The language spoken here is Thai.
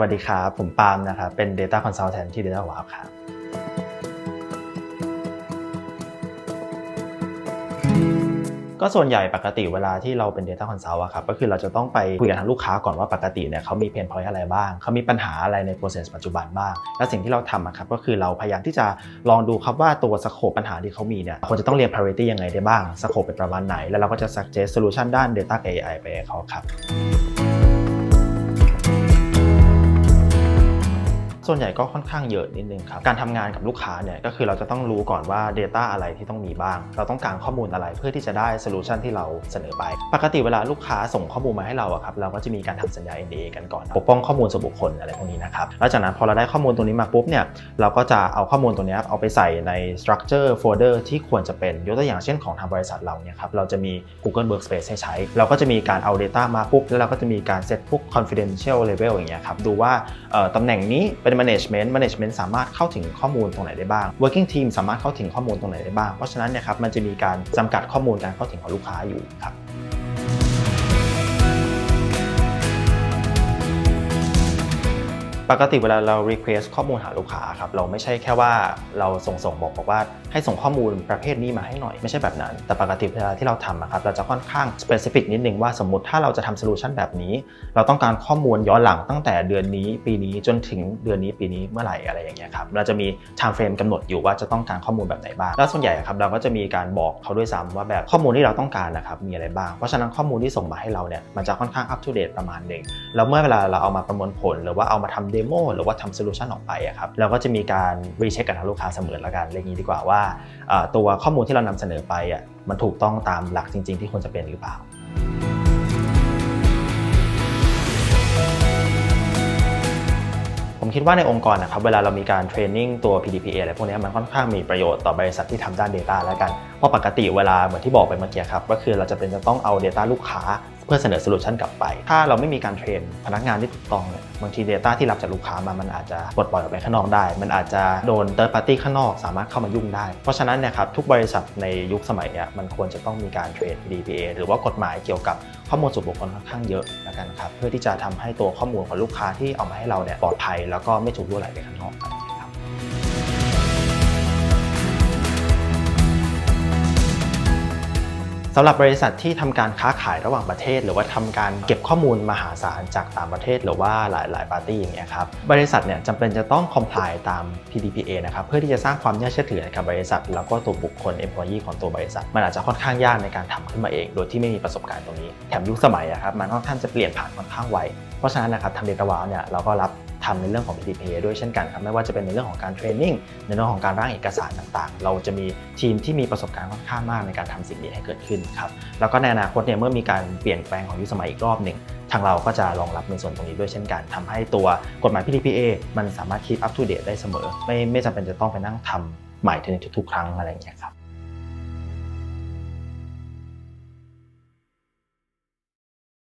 สวัสดีครับ ผมปาล์มนะครับเป็น Data Consultant ที่ Data Wow ครับก็ส่วนใหญ่ปกติเวลาที่เราเป็น Data Consult อะครับก็คือเราจะต้องไปคุยกับทางลูกค้าก่อนว่าปกติเนี่ยเขามีเพนพอยต์อะไรบ้าง เขามีปัญหาอะไรใน process ปัจจุบันบ้าง และสิ่งที่เราทำอะครับก็คือเราพยายามที่จะลองดูครับว่าตัวสโคปปัญหาที่เขามีเนี่ยควรจะต้องเรียน priority ยังไงได้บ้างสโคปเป็นประมาณไหน แล้วเราก็จะ suggest solution ด้าน data AI ไปให้เขาครับ ส่วนใหญ่ก็ค่อนข้างเยอะนิดนึงครับ การทำงานกับลูกค้าเนี่ยก็คือเราจะต้องรู้ก่อนว่า Data อะไรที่ต้องมีบ้าง เราต้องการข้อมูลอะไรเพื่อที่จะได้โซลูชันที่เราเสนอไป ปกติเวลาลูกค้าส่งข้อมูลมาให้เราอะครับเราก็จะมีการทำสัญญา NDA กันก่อน ปกป้องข้อมูลส่วนบุคคลอะไรพวกนี้นะครับแล้วจากนั้นพอเราได้ข้อมูลตรงนี้มาปุ๊บเนี่ยเราก็จะเอาข้อมูลตรงนี้เอาไปใส่ใน structure folder ที่ควรจะเป็นยกตัวอย่างเช่นของทางบริษัทเราเนี่ยครับเราจะมี Google Workspace ให้ใช้ เราก็จะมีการเอา Data มาปุ๊บแล้วเราก็จะมีการเซตพวก confidential level อย่างเงี้ยครับดูว่าตำแหน่งนี้เป็น management management สามารถเข้าถึงข้อมูลตรงไหนได้บ้าง working team สามารถเข้าถึงข้อมูลตรงไหนได้บ้าง เพราะฉะนั้นเนี่ยครับมันจะมีการจำกัดข้อมูลการเข้าถึงของลูกค้าอยู่ครับ ปกติเวลาเรา request ข้อมูลหาลูกค้าครับเราไม่ใช่แค่ว่าเราส่งส่งบอกบอกว่าให้ส่งข้อมูลประเภทนี้มาให้หน่อยไม่ใช่แบบนั้น แต่ปกติเวลาที่เราทำครับเราจะค่อนข้าง specific นิดนึงว่าสมมติถ้าเราจะทำ solution แบบนี้ เราต้องการข้อมูลย้อนหลังตั้งแต่เดือนนี้ปีนี้จนถึงเดือนนี้ปีนี้เมื่อไหร่อะไรอย่างเงี้ยครับเราจะมี time frame กำหนดอยู่ว่าจะต้องการข้อมูลแบบไหนบ้างแล้วส่วนใหญ่ครับเราก็จะมีการบอกเขาด้วยซ้ำว่าแบบข้อมูลที่เราต้องการนะครับมีอะไรบ้างเพราะฉะนั้นข้อมูลที่ส่งมาให้เราเนี่ยมันจะค่อนข้าง up to date ประมาณหนึ่งแล้วเมื่อเวลาเราเอามาประมวลผลหรือว่าเอามาทำดโมหรือว่าทำโซลูชันออกไปครับเราก็จะมีการรีเช็คกับทางลูกค้าเสมอละกันเรื่องนี้ดีกว่าว่า ตัวข้อมูลที่เรานำเสนอไปอะมันถูกต้องตามหลักจริง ๆ ที่ควรจะเป็นหรือเปล่า คิดว่าในองค์กรนะครับเวลาเรามีการเทรนนิ่งตัว PDPA อะไรพวกนี้มันค่อนข้างมีประโยชน์ต่อบริษัทที่ทำด้าน Data แล้วกันเพราะปกติเวลาเหมือนที่บอกไปเมื่อกี้ครับก็คือเราจะเป็นจะต้องเอา Data ลูกค้าเพื่อเสนอโซลูชันกลับไป ถ้าเราไม่มีการเทรนพนักงานที่ถูกต้องเนี่ยบางที Data ที่รับจากลูกค้ามา มันอาจจะปลดปล่อยออกไปข้างนอกได้ มันอาจจะโดน third party ข้างนอกสามารถเข้ามายุ่งได้ เพราะฉะนั้นเนี่ยครับทุกบริษัทในยุคสมัยเนี้ยมันควรจะต้องมีการเทรน PDPA หรือว่ากฎหมายเกี่ยวกับข้อมูลส่วนบุคคลค่อนข้างเยอะแล้วกันครับเพื่อที่จะทำให้ตัวข้อมูลของลูกค้าที่เอามาให้เราเนี่ยปลอดภัยแล้วกไม่ถูกรั่วไหลไปข้างนอกครับสำหรับบริษัทที่ทำการค้าขายระหว่างประเทศ หรือว่าทำการเก็บข้อมูลมหาศาลจากต่างประเทศ หรือว่าหลายๆปาร์ตี้อย่างเงี้ยครับบริษัทเนี่ยจำเป็นจะต้อง comply ตาม PDPA นะครับเพื่อที่จะสร้างความน่าเชื่อถือให้กับบริษัท แล้วก็ตัวบุคคล employee ของตัวบริษัท มันอาจจะค่อนข้างยากในการทำขึ้นมาเอง โดยที่ไม่มีประสบการณ์ตรงนี้แถมยุคสมัยอะครับมันค่อนข้างจะเปลี่ยนผ่านค่อนข้างไวเพราะฉะนั้นนะครับทำ Data Wow เนี่ยเราก็รับ ทำในเรื่องของ PDPA ด้วยเช่นกันครับไม่ว่าจะเป็นในเรื่องของการเทรนนิ่งในเรื่องของการร่างเอกสารต่างๆ เราจะมีทีมที่มีประสบการณ์ค่อนข้างมากในการทำสิ่งนี้ให้เกิดขึ้นครับแล้วก็ในอนาคตเนี่ยเมื่อมีการเปลี่ยนแปลงของยุคสมัยอีกรอบหนึ่งทางเราก็จะรองรับในส่วนตรงนี้ด้วยเช่นกันทำให้ตัวกฎหมาย PDPA มันสามารถ keep up to date ได้เสมอ ไม่ไม่จำเป็นจะต้องไปนั่งทำใหม่ในทุกๆครั้งอะไรอย่างเงี้ยครับ